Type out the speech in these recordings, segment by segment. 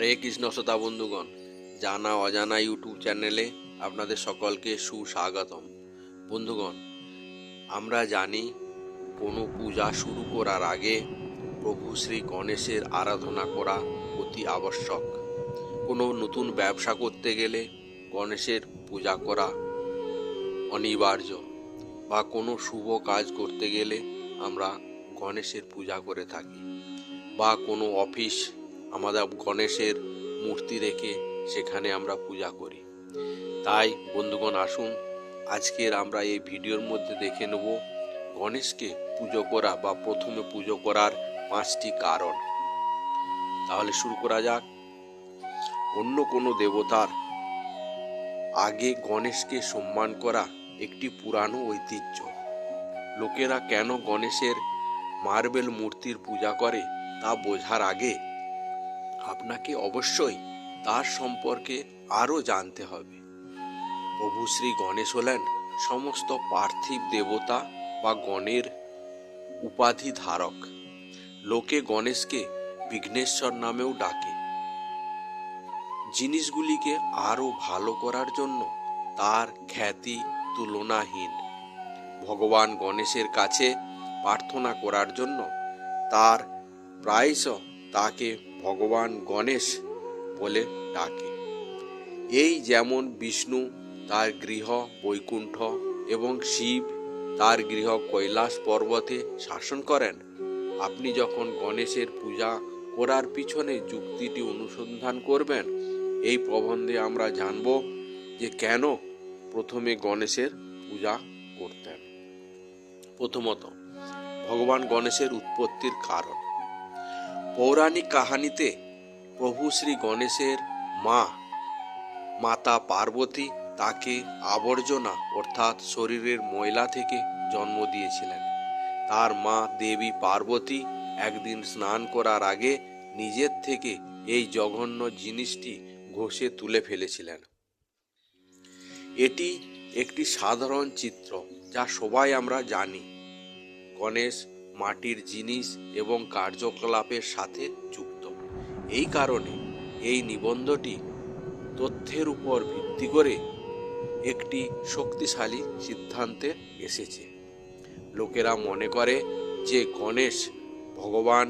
হরে কৃষ্ণ শ্রোতা বন্ধুগণ, জানা অজানা ইউটিউব চ্যানেলে আপনাদের সকলকে সুস্বাগতম। বন্ধুগণ, আমরা জানি কোনো পূজা শুরু করার আগে প্রভু শ্রী গণেশের আরাধনা করা অতি আবশ্যক। কোনো নতুন ব্যবসা করতে গেলে গণেশের পূজা করা অনিবার্য বা কোনো শুভ কাজ করতে গেলে আমরা গণেশের পূজা করে থাকি বা কোনো অফিস আমাদের গণেশের মূর্তি রেখে সেখানে আমরা পূজা করি। তাই বন্ধুগণ আসুন, আজকের আমরা এই ভিডিওর মধ্যে দেখে নেব গণেশকে পুজো করা বা প্রথমে পুজো করার পাঁচটি কারণ। তাহলে শুরু করা যাক। অন্য কোনো দেবতার আগে গণেশকে সম্মান করা একটি পুরানো ঐতিহ্য। লোকেরা কেন গণেশের মার্বেল মূর্তির পূজা করে তা বোঝার আগে আপনাকে অবশ্যই তার সম্পর্কে আরও জানতে হবে। প্রভু শ্রী গণেশ হলেন সমস্ত পার্থিব দেবতা বা গণের উপাধি ধারক। লোকে গণেশকে বিঘ্নেশ্বর নামেও ডাকে। জিনিসগুলিকে আরও ভালো করার জন্য তার খ্যাতি তুলনাহীন। ভগবান গণেশের কাছে প্রার্থনা করার জন্য তার প্রায়শ তাকে ভগবান গণেশ বলে ডাকে। এই যেমন বিষ্ণু, তার গৃহ, বৈকুণ্ঠ এবং শিব, তার গৃহ কৈলাস পর্বতে শাসন করেন। আপনি যখন গণেশের পূজা করার পিছনে যুক্তিটি অনুসন্ধান করবেন, এই প্রবন্ধে আমরা জানব যে কেন প্রথমে গণেশের পূজা করতেন। প্রথমত, ভগবান গণেশের উৎপত্তির কারণ। পৌরাণিক কাহানিতে প্রভু শ্রী গণেশের মা, মাতা পার্বতী তাকে আবর্জনা অর্থাৎ শরীরের ময়লা থেকে জন্ম দিয়েছিলেন। তার মা দেবী পার্বতী একদিন স্নান করার আগে নিজের থেকে এই জঘন্য জিনিসটি ঘষে তুলে ফেলেছিলেন। এটি একটি সাধারণ চিত্র যা সবাই আমরা জানি। গণেশ মাটির জিনিস এবং কার্যকলাপের সাথে যুক্ত। এই কারণে এই নিবন্ধটি তথ্যের উপর ভিত্তি করে একটি শক্তিশালী সিদ্ধান্তে এসেছে। লোকেরা মনে করে যে গণেশ, ভগবান,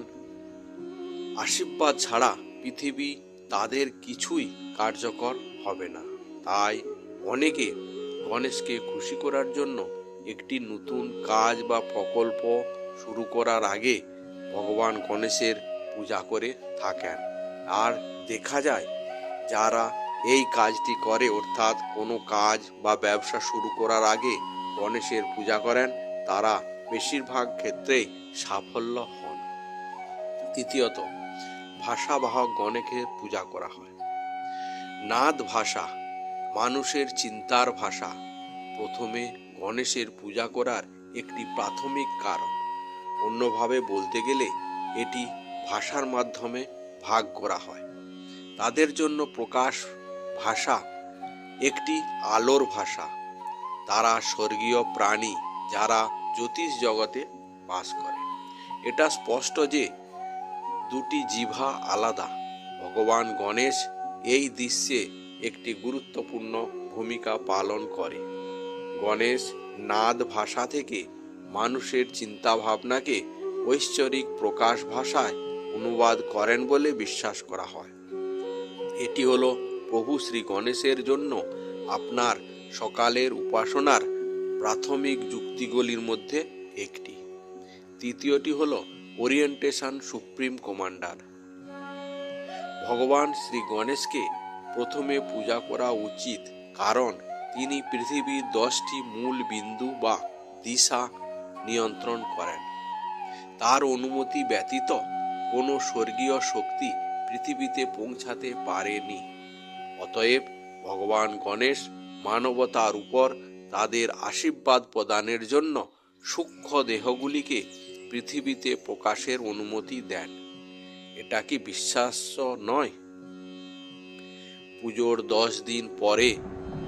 আশীর্বাদ ছাড়া পৃথিবী তাদের কিছুই কার্যকর হবে না। তাই অনেকে গণেশকে খুশি করার জন্য একটি নতুন কাজ বা প্রকল্প শুরু করার আগে ভগবান গণেশের পূজা করে থাকেন। আর দেখা যায়, যারা এই কাজটি করে, অর্থাৎ কোনো কাজ বা ব্যবসা শুরু করার আগে গণেশের পূজা করেন, তারা বেশিরভাগ ক্ষেত্রেই সাফল্য হন। তৃতীয়ত, ভাষাবাহক গণেশের পূজা করা হয়। নাদ ভাষা, মানুষের চিন্তার ভাষা, প্রথমে গণেশের পূজা করার একটি প্রাথমিক কারণ। অন্যভাবে বলতে গেলে এটি ভাষার মাধ্যমে ভাগ করা হয়। তাদের জন্য প্রকাশ ভাষা একটি আলোর ভাষা। তারা স্বর্গীয় প্রাণী যারা জ্যোতিষ জগতে বাস করে। এটা স্পষ্ট যে দুটি জিভা আলাদা। ভগবান গণেশ এই দৃশ্যে একটি গুরুত্বপূর্ণ ভূমিকা পালন করে। গণেশ নাদ ভাষা থেকে মানুষের চিন্তাভাবনাকে ঐশ্বরিক প্রকাশ ভাষায় অনুবাদ করেন বলে বিশ্বাস করা হয়। এটি হলো প্রভু শ্রী গণেশের জন্য আপনার সকালের উপাসনার প্রাথমিক যুক্তিগুলির মধ্যে একটি। তৃতীয়টি হলো ওরিয়েন্টেশন সুপ্রিম কমান্ডার। ভগবান শ্রী গণেশকে প্রথমে পূজা করা উচিত কারণ তিনি পৃথিবীর দশটি মূল বিন্দু বা দিশা নিয়ন্ত্রণ করেন। তার অনুমতি ব্যতীত কোনো স্বর্গীয় শক্তি পৃথিবীতে পৌঁছাতে পারেনি। অতএব ভগবান গণেশ মানবতার উপর তাদের আশীর্বাদ প্রদানের জন্য সূক্ষ্ম দেহগুলিকে পৃথিবীতে প্রকাশের অনুমতি দেন। এটা কি বিশ্বাস্য নয়? পুজোর দশ দিন পরে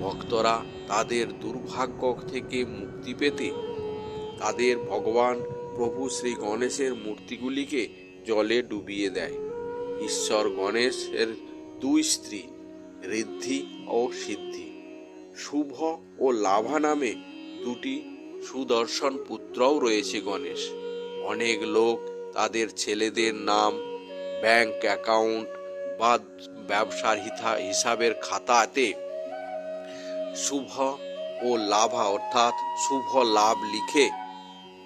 ভক্তরা তাদের দুর্ভাগ্য থেকে মুক্তি পেতে তাদের ভগবান প্রভু শ্রী গণেশের মূর্তিগুলিকে জলে ডুবিয়ে দেয়। ঈশ্বর গণেশের দুই স্ত্রী, ঋদ্ধি ও সিদ্ধি। শুভ ও লাভা নামে দুটি সুদর্শন পুত্রও রয়েছে গণেশ। অনেক লোক তাদের ছেলেদের নাম, ব্যাংক অ্যাকাউন্ট বা ব্যবসার হিসাবের খাতাতে শুভ ও লাভা অর্থাৎ শুভ লাভ লিখে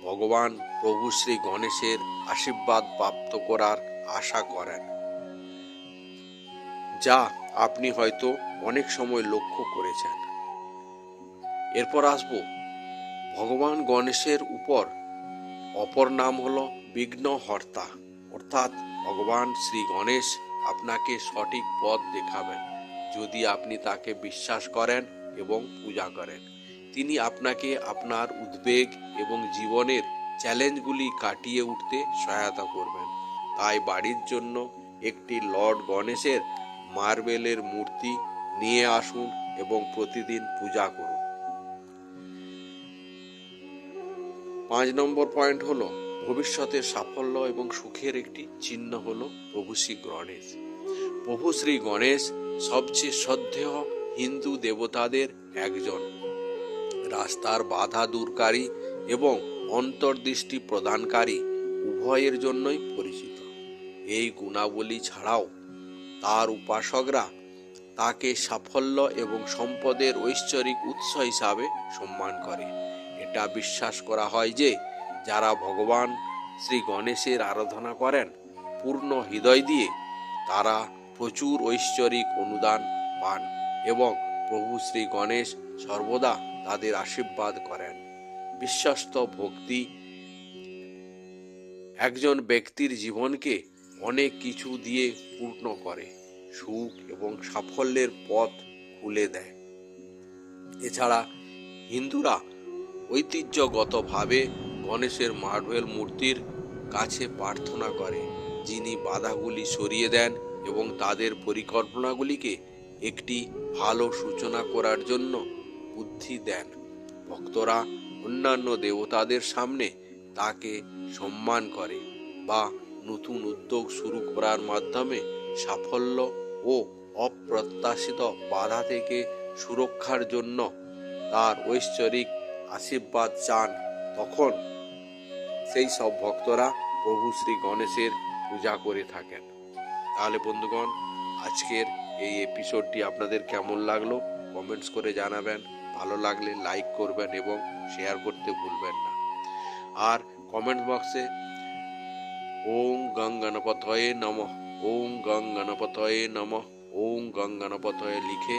ভগবান প্রভু শ্রী গণেশের আশীর্বাদ প্রাপ্ত করার আশা করেন। যা আপনি হয়তো অনেক সময় লক্ষ্য করেছেন। এরপর আসব, ভগবান গণেশের উপর। অপর নাম হলো বিঘ্নহর্তা। অর্থাৎ ভগবান শ্রী গণেশ আপনাকে সঠিক পথ দেখাবেন, যদি আপনি তাকে বিশ্বাস করেন এবং পূজা করেন। তিনি আপনাকে আপনার উদ্বেগ এবং জীবনের চ্যালেঞ্জগুলি কাটিয়ে উঠতে সহায়তা করবেন। তাই বাড়ির জন্য একটি লর্ড গণেশের মার্বেলের মূর্তি নিয়ে আসুন এবং প্রতিদিন পূজা করুন। পাঁচ নম্বর পয়েন্ট হলো, ভবিষ্যতের সাফল্য এবং সুখের একটি চিহ্ন হল প্রভু শ্রী গণেশ। প্রভু শ্রী গণেশ সবচেয়ে শ্রদ্ধেয় হিন্দু দেবতাদের একজন। রাস্তার বাধা দূরকারী এবং অন্তর্দৃষ্টি প্রদানকারী উভয়ের জন্যই পরিচিত। এই গুণাবলী ছাড়াও তার উপাসকরা তাকে সাফল্য এবং সম্পদের ঐশ্বরিক উৎস হিসাবে সম্মান করে। এটা বিশ্বাস করা হয় যে, যারা ভগবান শ্রী গণেশের আরাধনা করেন, পূর্ণ হৃদয় দিয়ে তারা প্রচুর ঐশ্বরিক অনুদান পান এবং প্রভু শ্রী গণেশ সর্বদা তাদের আশীর্বাদ করেন। বিশ্বস্ত ভক্তি। একজন ব্যক্তির জীবনকে অনেক কিছু দিয়ে পূর্ণ করে, সুখ এবং সাফল্যের পথ খুলে দেয়। এছাড়া হিন্দুরা ঐতিহ্যগতভাবে গণেশের মার্বেল মূর্তির কাছে প্রার্থনা করে, যিনি বাধাগুলি সরিয়ে দেন এবং তাদের পরিকল্পনাগুলিকে একটি ভালো সূচনা করার জন্য বুদ্ধি দেন। ভক্তরা অন্যান্য দেবতাদের সামনে তাকে সম্মান করে বা নতুন উদ্যোগ শুরু করার মাধ্যমে সাফল্য ও অপ্রত্যাশিত বাধা থেকে সুরক্ষার জন্য তার ঐশ্বরিক আশীর্বাদ চান। তখন সেই সব ভক্তরা প্রভু শ্রী গণেশের পূজা করে থাকেন। তাহলে বন্ধুগণ, আজকের এই এপিসোডটি আপনাদের কেমন লাগল? কমেন্টস করে জানাবেন। ভালো লাগলে লাইক করবেন এবং শেয়ার করতে ভুলবেন না। আর কমেন্ট বক্সে ওম গং গণপতয়ে নম, ওম গং গণপতয়ে নম, ওম গং গণপতয়ে লিখে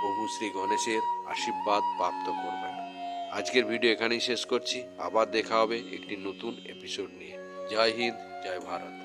প্রভু শ্রী গণেশের আশীর্বাদ প্রাপ্ত করবেন। আজকের ভিডিও এখানেই শেষ করছি। আবার দেখা হবে একটি নতুন এপিসোড নিয়ে। জয় হিন্দ, জয় ভারত।